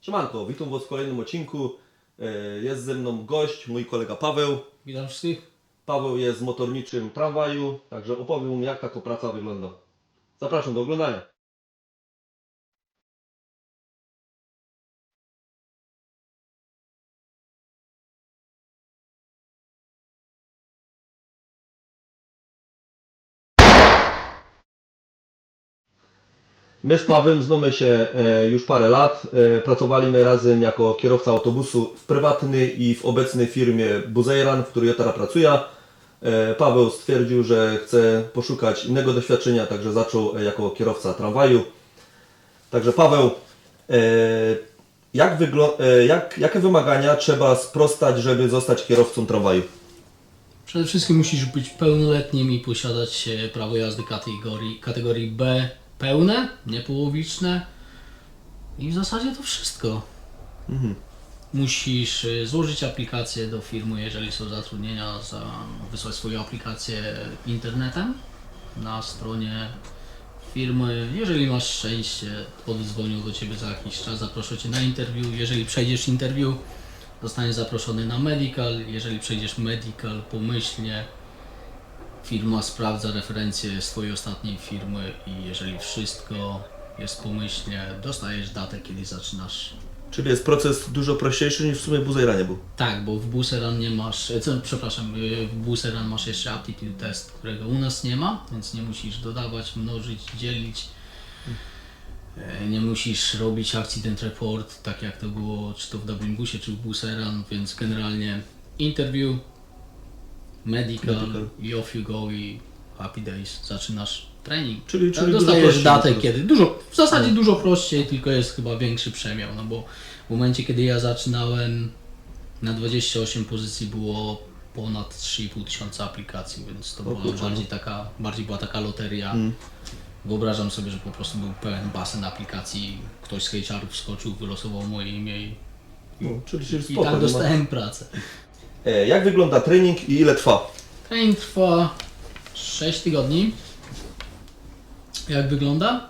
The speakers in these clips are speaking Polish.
Siemanko, witam Was w kolejnym odcinku. E, Jest ze mną gość, mój kolega Paweł. Witam wszystkich. Paweł jest motorniczym tramwaju, także opowiem jak taka praca wygląda. Zapraszam do oglądania. My z Pawłem znamy się e, już parę lat. E, Pracowaliśmy razem jako kierowca autobusu w prywatnej i w obecnej firmie Buzeiran, w której ja teraz pracuję. E, Paweł stwierdził, że chce poszukać innego doświadczenia, także zaczął jako kierowca tramwaju. Także Paweł, jak jak, jakie wymagania trzeba sprostać, żeby zostać kierowcą tramwaju? Przede wszystkim musisz być pełnoletnim i posiadać prawo jazdy kategorii, kategorii B pełne, nie połowiczne. I w zasadzie to wszystko. Musisz e, złożyć aplikację do firmy, jeżeli są zatrudnienia, za, wysłać swoją aplikację internetem na stronie firmy. Jeżeli masz szczęście, oddzwonią do Ciebie za jakiś czas, zaproszą Cię na interview. Jeżeli przejdziesz interview, zostaniesz zaproszony na medical. Jeżeli przejdziesz medical pomyślnie, firma sprawdza referencje z Twojej ostatniej firmy i jeżeli wszystko jest pomyślnie, dostajesz datę, kiedy zaczynasz Czyli jest proces dużo prościejszy niż w sumie w Buzeiranie był. tak, bo w Buseran nie masz, e, co, przepraszam, e, w Buseran masz jeszcze aptitude test, którego u nas nie ma, więc nie musisz dodawać, mnożyć, dzielić. E, Nie musisz robić accident report, tak jak to było czy to w Dublinbusie, czy w Buseran, więc generalnie interview, medical, Medical. i off you go i happy days, zaczynasz trening. Czyli- Tak, czyli dużo dostajesz datę kiedy, dużo, w zasadzie dużo prościej, tylko jest chyba większy przemiał, no bo w momencie kiedy ja zaczynałem na 28 pozycji było ponad 3,5 tysiąca aplikacji, więc to była kurczę, bardziej taka, bardziej była taka loteria. Mm. Wyobrażam sobie, że po prostu był pełen basen aplikacji, ktoś z HR-ów wskoczył, wylosował moje imię i, No, czyli czyli i spoko, tak nie ma- dostałem pracę. E, Jak wygląda trening i ile trwa? Trening trwa 6 tygodni. Jak wygląda?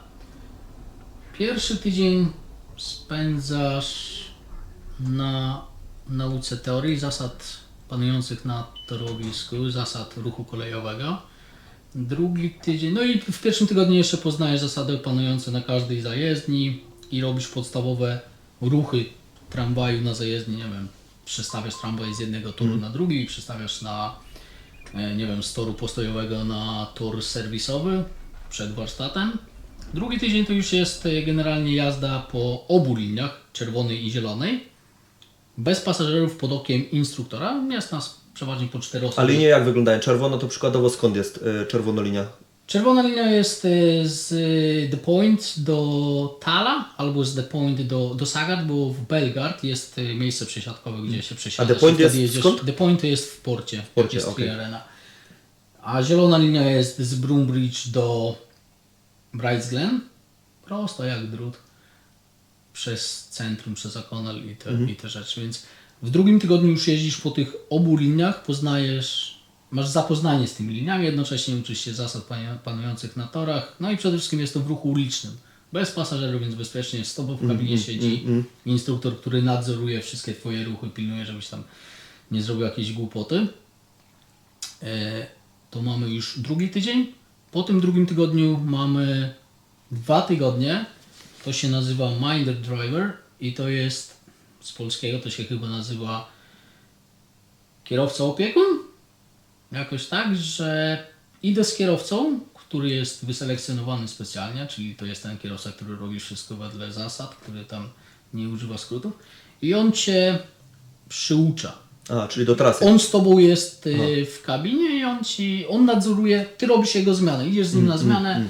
Pierwszy tydzień spędzasz na nauce teorii zasad panujących na torowisku, zasad ruchu kolejowego. Drugi tydzień, no i w pierwszym tygodniu jeszcze poznajesz zasady panujące na każdej zajezdni i robisz podstawowe ruchy tramwaju na zajezdni, nie wiem, przestawiasz tramwaj z jednego toru na drugi, przestawiasz na e, nie wiem, z toru postojowego na tor serwisowy przed warsztatem. Drugi tydzień to już jest e, generalnie jazda po obu liniach, czerwonej i zielonej, bez pasażerów pod okiem instruktora. Jest nas przeważnie po cztery osoby. A linie jak wyglądają? Czerwono to przykładowo skąd jest e, czerwona linia? Czerwona linia jest e, z e, The Point do Tala albo z The Point do, do Sagat, bo w Belgard jest e, miejsce przesiadkowe, gdzie się przesiadasz. The Point jest skąd? The Point jest w porcie, w porcie, jest. Free Arena. A zielona linia jest z Broombridge do Brights Glen. Prosto jak drut. Przez centrum, przez O'Connell i Mhm. i te rzeczy. Więc w drugim tygodniu już jeździsz po tych obu liniach, poznajesz, masz zapoznanie z tymi liniami, jednocześnie uczysz się zasad panu- panujących na torach. No i przede wszystkim jest to w ruchu ulicznym. Bez pasażerów, więc bezpiecznie z tobą w kabinie siedzi instruktor, który nadzoruje wszystkie twoje ruchy, pilnuje, żebyś tam nie zrobił jakiejś głupoty. E, to mamy już drugi tydzień. Po tym drugim tygodniu mamy dwa tygodnie. To się nazywa Minder Driver i to jest z polskiego to się chyba nazywa kierowca opiekun. Jakoś tak, że idę z kierowcą, który jest wyselekcjonowany specjalnie, czyli to jest ten kierowca, który robi wszystko wedle zasad, który tam nie używa skrótów i on cię przyucza. A, czyli do trasy. On z tobą jest y, w kabinie i on ci, on nadzoruje, ty robisz jego zmianę, idziesz z nim Mm, na zmianę.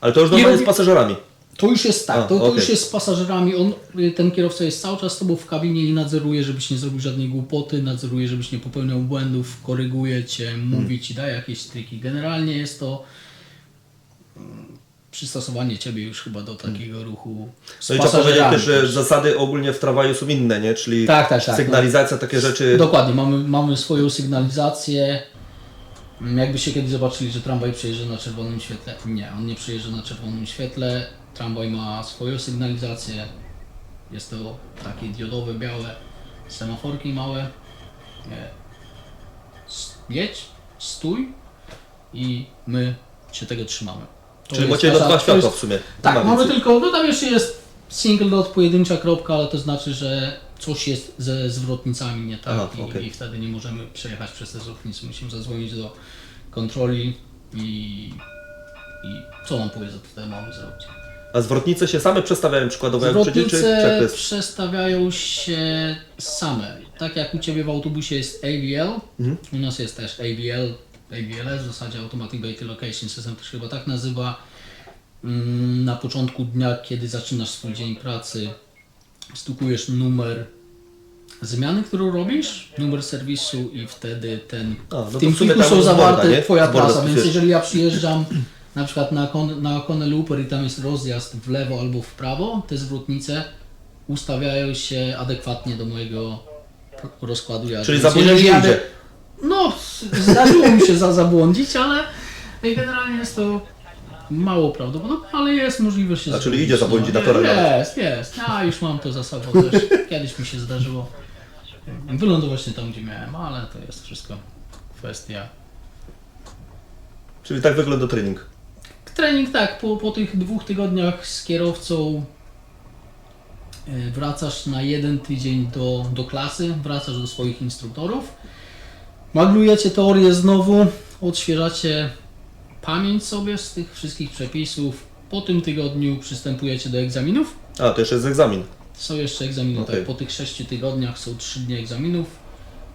Ale to już normalnie robi- z pasażerami. To już jest tak, A, to, to okej. już jest z pasażerami. On, y, ten kierowca jest cały czas z tobą w kabinie i nadzoruje, żebyś nie zrobił żadnej głupoty, nadzoruje, żebyś nie popełniał błędów, koryguje cię, Hmm. mówi ci, daje jakieś triki. Generalnie jest to mm, przystosowanie ciebie już chyba do takiego ruchu z No i trzeba powiedzieć też, że zasady ogólnie w tramwaju są inne, nie? Czyli Tak, tak, tak, sygnalizacja, takie rzeczy. Dokładnie, mamy, mamy swoją sygnalizację. Mm, Jakby się kiedyś zobaczyli, że tramwaj przejeżdża na czerwonym świetle. Nie, on nie przejeżdża na czerwonym świetle. Tramwaj ma swoją sygnalizację. Jest to takie diodowe, białe semaforki małe. Jedź, stój i my się tego trzymamy. To Czyli macie nasza- dwa to światła jest- w sumie. Tak, ma mamy więcej. tylko, no tam jeszcze jest single dot, pojedyncza kropka, ale to znaczy, że coś jest ze zwrotnicami nie tak Aha, i, okej. i wtedy nie możemy przejechać przez te zwrotnice. Musimy zadzwonić do kontroli i, i co nam powie, co tutaj mamy zrobić. A zwrotnice się same przestawiają przykładowo jak przyjdzie, czy, to Zwrotnice przestawiają się same. Tak jak u Ciebie w autobusie jest AVL, Mhm. u nas jest też AVL, AVLS, w zasadzie Automatic Vehicle Location System to się chyba tak nazywa. Mm, Na początku dnia, kiedy zaczynasz swój dzień pracy, stukujesz numer zmiany, którą robisz, numer serwisu i wtedy ten A, no w tym w pliku są borda, zawarte nie? Twoja borda trasa, więc jeżeli ja przyjeżdżam na przykład na, kon, na Conel Looper i tam jest rozjazd w lewo albo w prawo, te zwrotnice ustawiają się adekwatnie do mojego rozkładu jazdy. Czyli nie idzie. No, zdarzyło mi się za zabłądzić, ale generalnie jest to mało prawdopodobne, ale jest możliwość się A, czyli idzie zabłądzić no, na torach nawet. Jest, jest. Ja już mam to za sobą też. Kiedyś mi się zdarzyło wylądować nie tam, gdzie miałem, ale to jest wszystko kwestia Czyli tak wygląda trening. Trening tak, po, po tych dwóch tygodniach z kierowcą e, wracasz na jeden tydzień do, do klasy, wracasz do swoich instruktorów, maglujecie teorię znowu, odświeżacie pamięć sobie z tych wszystkich przepisów. Po tym tygodniu przystępujecie do egzaminów. A, to jeszcze jest egzamin. Są jeszcze egzaminy, Okej. tak, po tych 6 tygodniach są 3 dni egzaminów.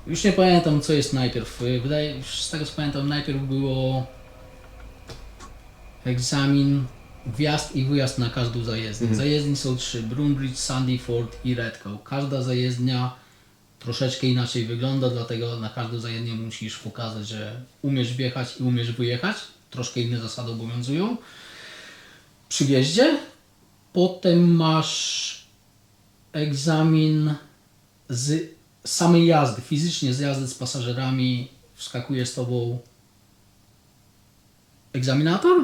Już nie pamiętam co jest najpierw. Y, Wydaje już z tego co pamiętam najpierw było egzamin, wjazd i wyjazd na każdą zajezdnię. Mhm. Zajezdni są trzy, Broombridge, Sandyford i Redcoe. Każda zajezdnia troszeczkę inaczej wygląda, dlatego na każdą zajezdnię musisz pokazać, że umiesz wjechać i umiesz wyjechać. Troszkę inne zasady obowiązują. Przy wjeździe Potem masz egzamin z samej jazdy, fizycznie z jazdy z pasażerami. Wskakuje z tobą egzaminator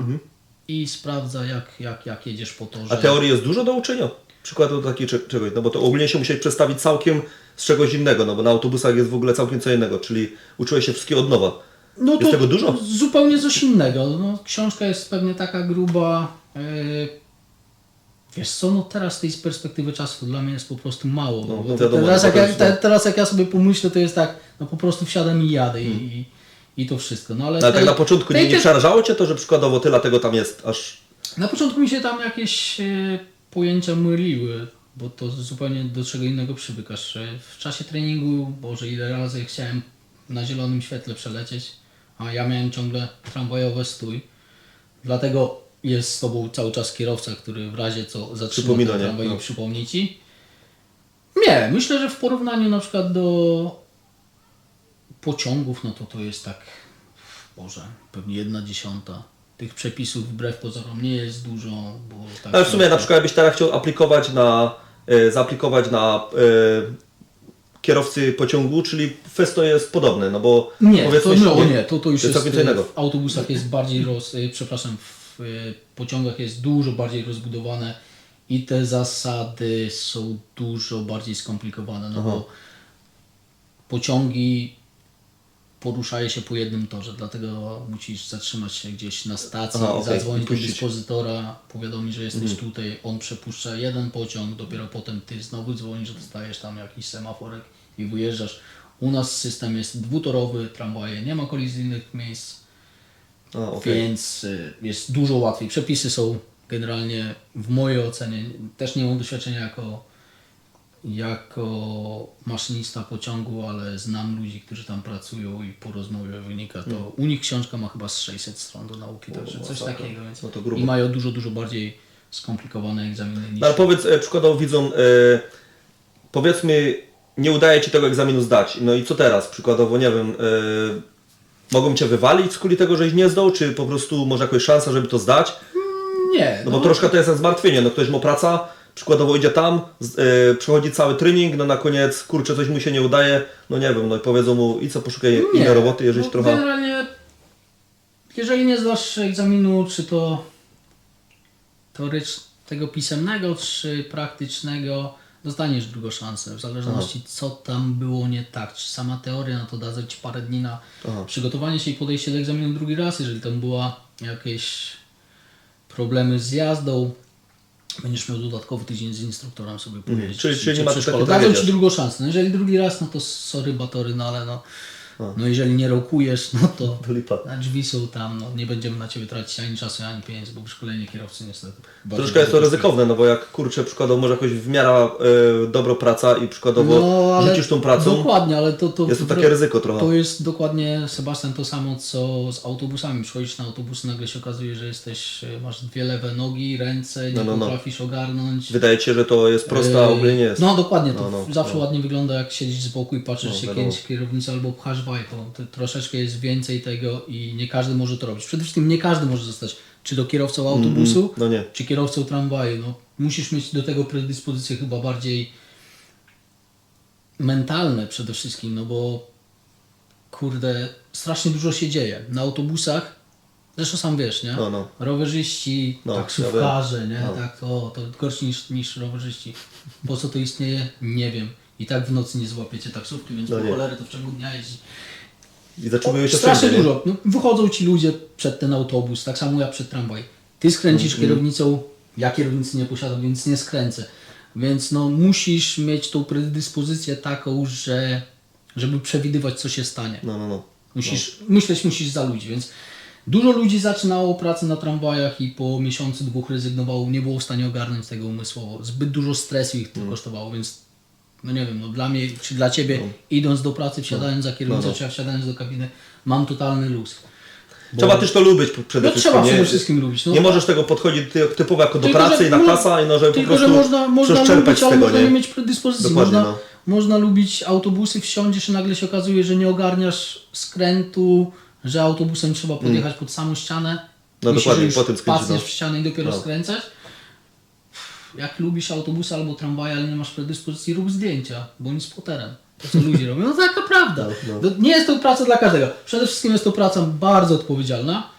i sprawdza, jak, jak, jak jedziesz po torze. A teorii jest dużo do uczenia? Przykładu takiej cze- czegoś, no bo to ogólnie się musieli przestawić całkiem z czegoś innego, no bo na autobusach jest w ogóle całkiem co innego, czyli uczyłeś się wszystkiego od nowa. No Jest tego dużo? Zupełnie coś innego. No, książka jest pewnie taka gruba. Yy, wiesz co, no teraz tej z perspektywy czasu to dla mnie jest po prostu mało. No, no wiadomo, teraz, jak to ja, te, no. teraz jak ja sobie pomyślę, to jest tak, no po prostu wsiadam i jadę i, i, i to wszystko. No, ale No, ale tak tej- na początku tej nie, nie przerażało Cię to, że przykładowo tyle tego tam jest, aż... Na początku mi się tam jakieś e, pojęcia myliły, bo to zupełnie do czego innego przywykasz. E, W czasie treningu, Boże, ile razy chciałem na zielonym świetle przelecieć, a ja miałem ciągle tramwajowe stój. Dlatego jest z tobą cały czas kierowca, który w razie co zatrzyma ten tramwaj No. i przypomni ci. Nie, myślę, że w porównaniu na przykład do pociągów, no to to jest tak, Boże, pewnie jedna dziesiąta. Tych przepisów wbrew pozorom nie jest dużo, bo tak Ale w sumie na przykład jakbyś teraz chciał aplikować na, e, zaaplikować na e, kierowcy pociągu, czyli fest to jest podobne, no bo Nie, to, powiedzmy, no, nie, to, to już to jest innego. w autobusach jest bardziej roz, y, przepraszam, w y, pociągach jest dużo bardziej rozbudowane i te zasady są dużo bardziej skomplikowane, no Aha. bo pociągi poruszają się po jednym torze, dlatego musisz zatrzymać się gdzieś na stacji, Aha, okej, zadzwonić do dyspozytora, powiadomić, że jesteś Mhm. tutaj, on przepuszcza jeden pociąg, dopiero potem ty znowu dzwonisz, dostajesz tam jakiś semaforek i wyjeżdżasz. U nas system jest dwutorowy, tramwaje, nie ma kolizyjnych miejsc, A, okej. więc y, jest dużo łatwiej. Przepisy są generalnie w mojej ocenie, też nie mam doświadczenia jako, jako maszynista pociągu, ale znam ludzi, którzy tam pracują i po rozmowie wynika to. U nich książka ma chyba z 600 stron do nauki, także coś takiego. Więc No to grubo. I mają dużo, dużo bardziej skomplikowane egzaminy niż... No ale powiedz e, przykładowo widzom, e, powiedzmy nie udaje Ci tego egzaminu zdać, no i co teraz? Przykładowo, nie wiem, e, mogą Cię wywalić z kuli tego, żeś nie zdał, czy po prostu może jakaś szansa, żeby to zdać? Nie, No bo troszkę to jest jak zmartwienie, no ktoś ma praca, przykładowo idzie tam, e, przechodzi cały trening, no na koniec, kurczę, coś mu się nie udaje, no nie wiem, no i powiedzą mu i co, poszukaj innej roboty, jeżeli no, trochę... Generalnie, jeżeli nie zdasz egzaminu, czy to teoretycznego pisemnego, czy praktycznego, dostaniesz drugą szansę. W zależności co tam było nie tak. Czy sama teoria, no to da Ci parę dni na przygotowanie się i podejście do egzaminu drugi raz. Jeżeli tam była jakieś problemy z jazdą, będziesz miał dodatkowy tydzień z instruktorem sobie pojeździć. czyli- czyli cię nie ma Dadzą Ci drugą szansę. No jeżeli drugi raz, no to sorry batory, no ale no, no jeżeli nie rokujesz, no to na drzwi są tam, no nie będziemy na Ciebie tracić ani czasu, ani pieniędzy, bo szkolenie kierowcy niestety. Troszkę jest to ryzykowne, no bo jak kurczę, przykładowo może jakoś w miarę e, dobro praca i przykładowo No, rzucisz tą pracą, Dokładnie, ale to, to jest to takie ryzyko trochę. To jest dokładnie, Sebastian, to samo co z autobusami. Przychodzisz na autobus, nagle się okazuje, że jesteś, e, masz dwie lewe nogi, ręce, nie No, no, no. potrafisz ogarnąć. Wydaje ci się, że to jest prosta, a ogólnie nie jest. No dokładnie, to No, no, zawsze ładnie wygląda jak siedzisz z boku i patrzysz, się wiadomo. kręci kierownicą albo pchasz To troszeczkę jest więcej tego i nie każdy może to robić. Przede wszystkim nie każdy może zostać czy to kierowcą autobusu, no nie. czy kierowcą tramwaju. No, musisz mieć do tego predyspozycje chyba bardziej mentalne przede wszystkim, no bo kurde, strasznie dużo się dzieje. Na autobusach, zresztą sam wiesz, nie? No, no. Rowerzyści, No, taksówkarze, nie? No. Tak, to, to gorsi niż, niż rowerzyści. Po co to istnieje? Nie wiem. I tak w nocy nie złapiecie taksówki, więc No po nie. cholery to w ciągu dnia jeździ. I zatrzymują się Strasznie wszędzie, dużo. No, wychodzą ci ludzie przed ten autobus, tak samo jak przed tramwaj. Ty skręcisz Mhm. kierownicą, ja kierownicy nie posiadam, więc nie skręcę. Więc no musisz mieć tą predyspozycję taką, że żeby przewidywać co się stanie. No, no, no. Musisz, myśleć musisz za ludzi, więc dużo ludzi zaczynało pracę na tramwajach i po miesiącu, dwóch rezygnowało, nie było w stanie ogarnąć tego umysłowo. Zbyt dużo stresu ich to Mm. kosztowało, więc no nie wiem, no dla mnie czy dla Ciebie idąc do pracy, wsiadając za kierownicą, No, no. czy wsiadając do kabiny, mam totalny luz. Bo- Trzeba też to lubić przede No wszystkim. trzeba przede wszystkim lubić. No. Nie możesz tego podchodzić ty- typowo jako do Tylko, pracy i na klasa, i no, żeby po Tylko, prostu że można, można lubić, ale tego, można nie? nie mieć predyspozycji. Dokładnie, Można, no. można lubić autobusy, wsiądziesz i nagle się okazuje, że nie ogarniasz skrętu, że autobusem trzeba podjechać pod samą ścianę. Mm. No Myślisz, dokładnie, że już po tym skręcie, pasniesz no. w ścianę i dopiero No. skręcać. Jak lubisz autobusy albo tramwaje, ale nie masz predyspozycji, rób zdjęcia, bądź spoterem. To co ludzie robią, no taka prawda. No, To nie jest to praca dla każdego. Przede wszystkim jest to praca bardzo odpowiedzialna,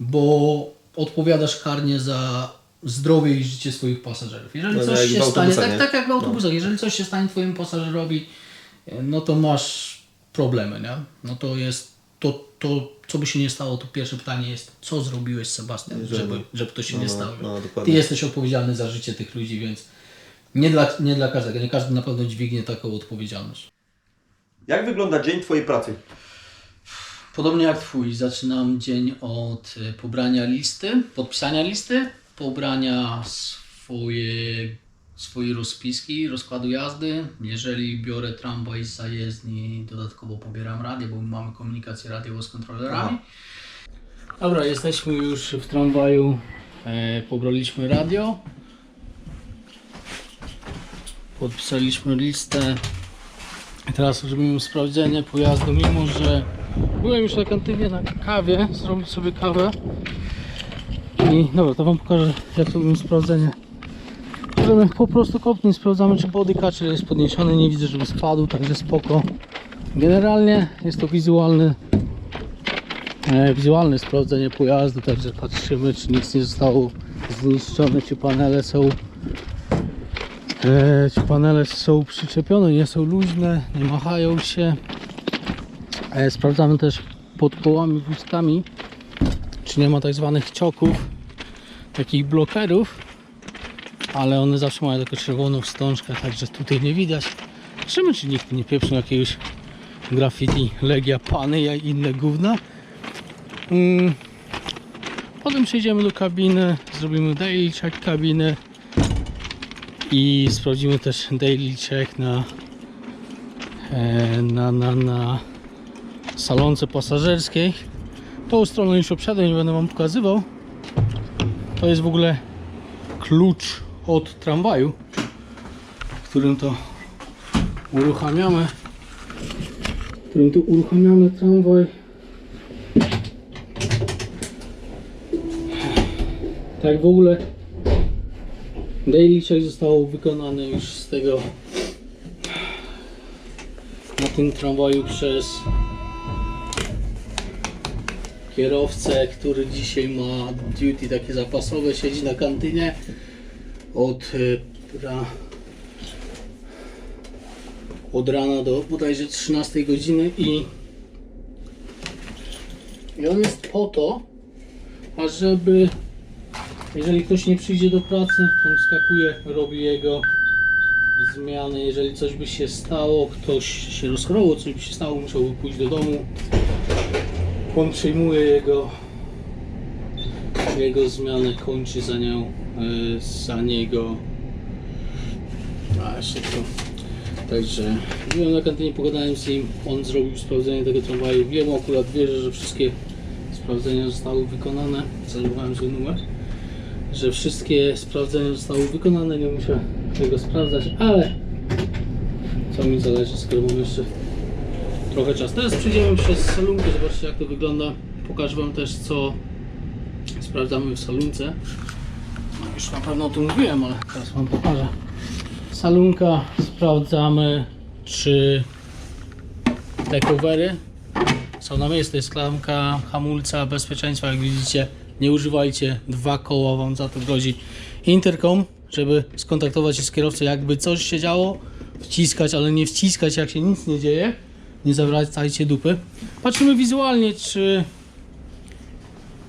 bo odpowiadasz karnie za zdrowie i życie swoich pasażerów. Jeżeli No, no, coś się stanie, tak, tak jak w autobusach, jeżeli coś się stanie twojemu pasażerowi, no to masz problemy, nie? No to jest to, to co by się nie stało, to pierwsze pytanie jest, co zrobiłeś Sebastian, żeby, żeby to się no, nie no, stało. no, Ty jesteś odpowiedzialny za życie tych ludzi, więc nie dla, nie dla każdego, nie każdy na pewno dźwignie taką odpowiedzialność. Jak wygląda dzień Twojej pracy? Podobnie jak Twój, zaczynam dzień od y, pobrania listy, podpisania listy, pobrania swoje, rozpiski, rozkładu jazdy. Jeżeli biorę tramwaj z zajezdni, dodatkowo pobieram radio, bo mamy komunikację radiową z kontrolerami. Dobra, jesteśmy już w tramwaju, e, pobraliśmy radio. Podpisaliśmy listę. Teraz zrobimy sprawdzenie pojazdu, mimo że byłem już na kantynie na kawie, zrobić sobie kawę. I dobra, to wam pokażę jak robimy sprawdzenie. Możemy po prostu kopnąć, sprawdzamy czy body catcher jest podniesiony, nie widzę żeby spadł, także spoko. Generalnie jest to wizualny e, wizualne sprawdzenie pojazdu, także patrzymy czy nic nie zostało zniszczone, czy panele są E, Ci panele są przyczepione, nie są luźne, nie machają się. E, Sprawdzamy też pod kołami wózkami, czy nie ma tak zwanych cioków, takich blokerów, ale one zawsze mają taką czerwoną wstążkę, także tutaj nie widać. Zobaczymy, czy nikt nie pieprzył jakiegoś graffiti Legia Pany i inne gówna. Mm. Potem przejdziemy do kabiny, zrobimy daily check kabiny i sprawdzimy też daily check na e, na, na, na salonce pasażerskiej tą stroną już obsiadłem, nie będę wam pokazywał to jest w ogóle klucz od tramwaju którym to uruchamiamy którym tu uruchamiamy tramwaj. Tak w ogóle Daily check zostało wykonane już z tego na tym tramwaju przez kierowcę, który dzisiaj ma duty takie zapasowe, siedzi na kantynie od y, pra, od rana do bodajże 13 godziny i, i on jest po to, ażeby jeżeli ktoś nie przyjdzie do pracy, on wskakuje, robi jego zmiany. Jeżeli coś by się stało, ktoś się rozchorował, coś by się stało, musiałby pójść do domu. On przejmuje jego jego zmianę, kończy za nią, e, za niego. A to. Także byłem na kantynie, pogadałem z nim, on zrobił sprawdzenie tego tramwaju. Wiem akurat, wierzę, że wszystkie sprawdzenia zostały wykonane. Zajmowałem się numer że wszystkie sprawdzenia zostały wykonane, nie muszę tego sprawdzać, ale co mi zależy, skoro mam jeszcze trochę czasu. Teraz przejdziemy przez salunkę, zobaczcie jak to wygląda. Pokażę Wam też co sprawdzamy w salunce. No, już na pewno o tym mówiłem, ale teraz Wam pokażę. Salunka, sprawdzamy czy te covery są na miejscu. Jest klamka hamulca bezpieczeństwa, jak widzicie. Nie używajcie, dwa koła wam za to grozi. Intercom, żeby skontaktować się z kierowcą, jakby coś się działo, wciskać, ale nie wciskać, jak się nic nie dzieje. Nie zawracajcie dupy. Patrzymy wizualnie, czy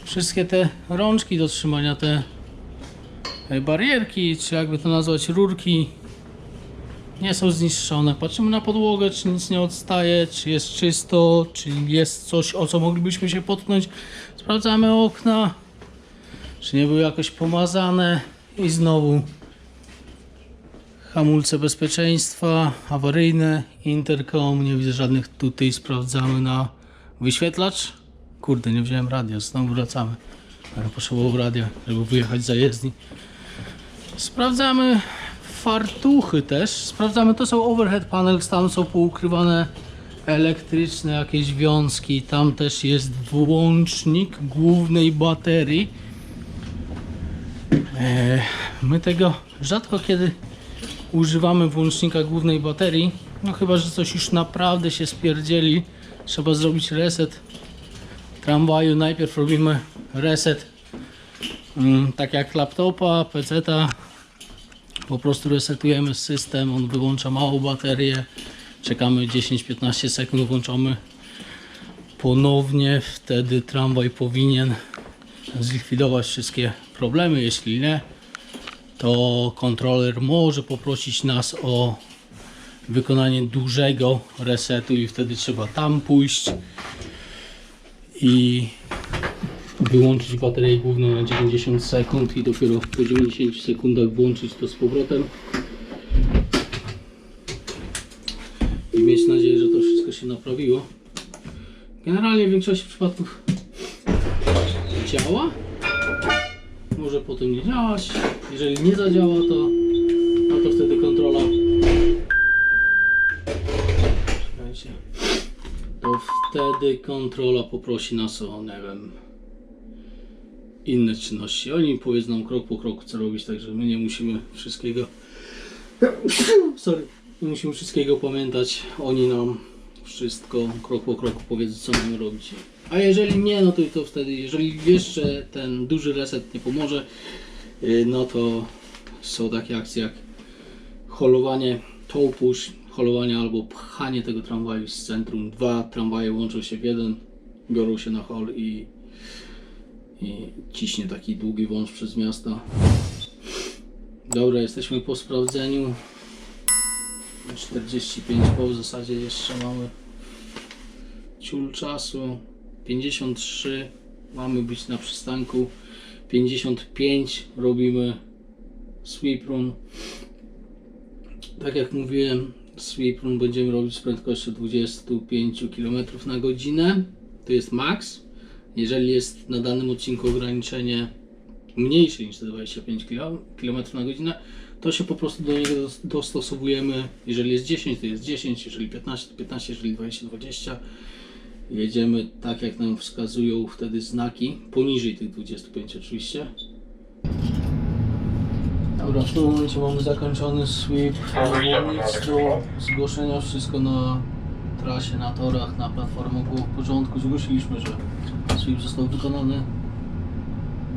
wszystkie te rączki do trzymania, te barierki, czy jakby to nazwać, rurki, nie są zniszczone. Patrzymy na podłogę, czy nic nie odstaje, czy jest czysto, czy jest coś, o co moglibyśmy się potknąć. Sprawdzamy okna, czy nie były jakoś pomazane i znowu hamulce bezpieczeństwa, awaryjne, intercom, nie widzę żadnych tutaj, sprawdzamy na wyświetlacz. Kurde, nie wziąłem radia, znowu wracamy. Ale potrzebował radia, żeby wyjechać za jezdni. Sprawdzamy fartuchy też. Sprawdzamy, to są overhead panels, tam są poukrywane elektryczne jakieś wiązki. Tam też jest włącznik głównej baterii. E, My tego rzadko kiedy używamy włącznika głównej baterii. No chyba, że coś już naprawdę się spierdzieli. Trzeba zrobić reset tramwaju. Najpierw robimy reset mm, tak jak laptopa, peceta. Po prostu resetujemy system, on wyłącza małą baterię. Czekamy 10-15 sekund, włączamy ponownie. Wtedy tramwaj powinien zlikwidować wszystkie problemy. Jeśli nie, to kontroler może poprosić nas o wykonanie dużego resetu i wtedy trzeba tam pójść i wyłączyć baterię główną na 90 sekund i dopiero po 90 sekundach włączyć to z powrotem i mieć nadzieję, że to wszystko się naprawiło. Generalnie w większości przypadków działa. Może potem nie działać. Jeżeli nie zadziała, to, no to wtedy kontrola. To wtedy kontrola poprosi nas o, nie wiem, inne czynności. Oni powiedzą krok po kroku, co robić, także my nie musimy wszystkiego. Sorry. Nie musimy wszystkiego pamiętać. Oni nam wszystko krok po kroku powiedzą, co mamy robić. A jeżeli nie, no to, to wtedy, jeżeli jeszcze ten duży reset nie pomoże, yy, no to są takie akcje jak holowanie, toe push, holowanie albo pchanie tego tramwaju z centrum. Dwa tramwaje łączą się w jeden, biorą się na hol i, i ciśnie taki długi wąż przez miasto. Dobra, jesteśmy po sprawdzeniu. 45 po w zasadzie jeszcze mamy. Ciul czasu 53 mamy być na przystanku. 55 robimy sweep run. Tak jak mówiłem sweep run będziemy robić z prędkością 25 km na godzinę. To jest max jeżeli jest na danym odcinku ograniczenie mniejsze niż te 25 km na godzinę, to się po prostu do niego dos- dostosowujemy. Jeżeli jest 10, to jest 10, jeżeli 15, to 15, jeżeli 20, 20. Jedziemy tak, jak nam wskazują wtedy znaki, poniżej tych 25 oczywiście. Dobra, w tym momencie mamy zakończony sweep. Do zgłoszenia, wszystko na trasie, na torach, na platformach było w porządku. Zgłosiliśmy, że sweep został wykonany.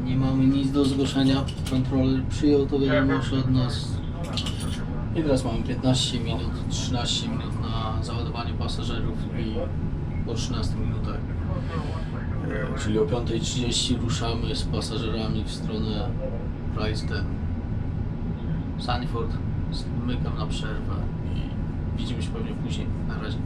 Nie mamy nic do zgłoszenia. Kontroler przyjął to wiadomość od nas. I teraz mamy 15 minut, 13 minut na załadowanie pasażerów i po 13 minutach, e, czyli o 5.30 ruszamy z pasażerami w stronę Priceden. Sanford, zmykam na przerwę i widzimy się pewnie później. Na razie.